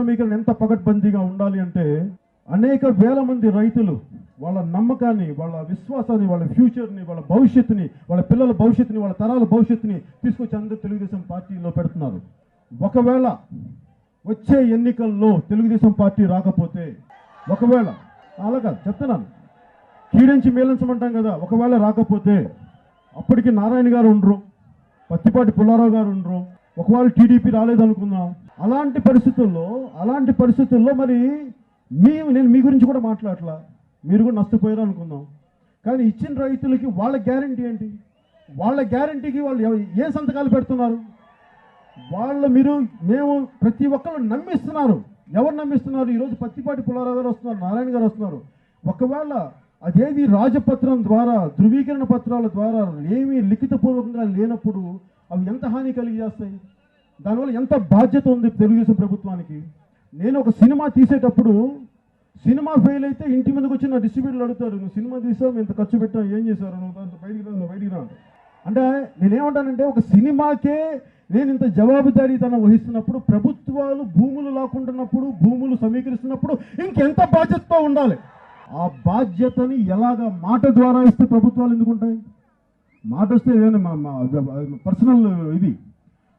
సమీకరణ ఎంత పగడ్బందీగా ఉండాలి అంటే అనేక వేల మంది రైతులు వాళ్ళ నమ్మకాన్ని వాళ్ళ విశ్వాసాన్ని వాళ్ళ ఫ్యూచర్ని వాళ్ళ భవిష్యత్తుని వాళ్ళ పిల్లల భవిష్యత్తుని వాళ్ళ తరాల భవిష్యత్తుని తీసుకొచ్చి అందరూ తెలుగుదేశం పార్టీలో పెడుతున్నారు. ఒకవేళ వచ్చే ఎన్నికల్లో తెలుగుదేశం పార్టీ రాకపోతే ఒకవేళ అలాగా చెప్తున్నాను. కీడించి మేలించమంటాం కదా ఒకవేళ రాకపోతే అప్పటికి నారాయణ గారు ఉండరు పత్తిపాటి పుల్లారావు గారు ఉండరు ఒకవేళ టీడీపీ రాలేదనుకుందాం అలాంటి పరిస్థితుల్లో అలాంటి పరిస్థితుల్లో మరి మీ నేను మీ గురించి కూడా మాట్లాడలా మీరు కూడా నష్టపోయారు అనుకుందాం. కానీ ఇచ్చిన రైతులకి వాళ్ళ గ్యారంటీ ఏంటి? వాళ్ళ గ్యారంటీకి వాళ్ళు ఏ సంతకాలు పెడుతున్నారు? వాళ్ళ మీరు మేము ప్రతి ఒక్కరు నమ్మిస్తున్నారు. ఎవరు నమ్మిస్తున్నారు? ఈరోజు పత్తిపాటి పుల్లారావు గారు వస్తున్నారు నారాయణ గారు వస్తున్నారు. ఒకవేళ అదేది రాజపత్రం ద్వారా ధృవీకరణ పత్రాల ద్వారా ఏమీ లిఖితపూర్వకంగా లేనప్పుడు అవి ఎంత హాని కలిగి చేస్తాయి? దానివల్ల ఎంత బాధ్యత ఉంది తెలుగుదేశం ప్రభుత్వానికి? నేను ఒక సినిమా తీసేటప్పుడు సినిమా ఫెయిల్ అయితే ఇంటి మీదకి వచ్చి నా డిస్ట్రిబ్యూటర్లు అడుగుతారు నువ్వు సినిమా తీసావు ఇంత ఖర్చు పెట్టావు ఏం చేశారు? నువ్వు దాంతో బయటికి రా నువ్వు బయటికి రా అంటే నేనేమంటానంటే ఒక సినిమాకే నేను ఇంత జవాబుదారీతనం వహిస్తున్నప్పుడు ప్రభుత్వాలు భూములు లాక్కుంటున్నప్పుడు భూములు సమీకరిస్తున్నప్పుడు ఇంకెంత బాధ్యతతో ఉండాలి? ఆ బాధ్యతని ఎలాగ మాట ద్వారా ఇస్తే ప్రభుత్వాలు ఎందుకు ఉంటాయి? మాట వస్తే ఏదైనా పర్సనల్ ఇది.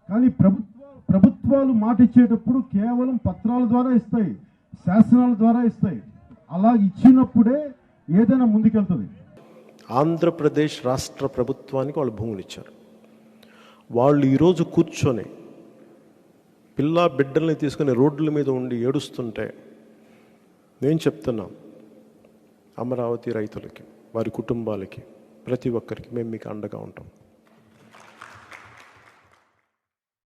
కానీ ప్రభుత్వ ప్రభుత్వాలు మాట ఇచ్చేటప్పుడు కేవలం పత్రాల ద్వారా ఇస్తాయి శాసనాల ద్వారా ఇస్తాయి. అలా ఇచ్చినప్పుడే ఏదైనా ముందుకెళ్తుంది. ఆంధ్రప్రదేశ్ రాష్ట్ర ప్రభుత్వానికి వాళ్ళు భూములు ఇచ్చారు. వాళ్ళు ఈరోజు కూర్చొని పిల్ల బిడ్డల్ని తీసుకుని రోడ్ల మీద ఉండి ఏడుస్తుంటే నేను చెప్తున్నా అమరావతి రైతులకి వారి కుటుంబాలకి ప్రతి ఒక్కరికి మేము మీకు అండగా ఉంటాం.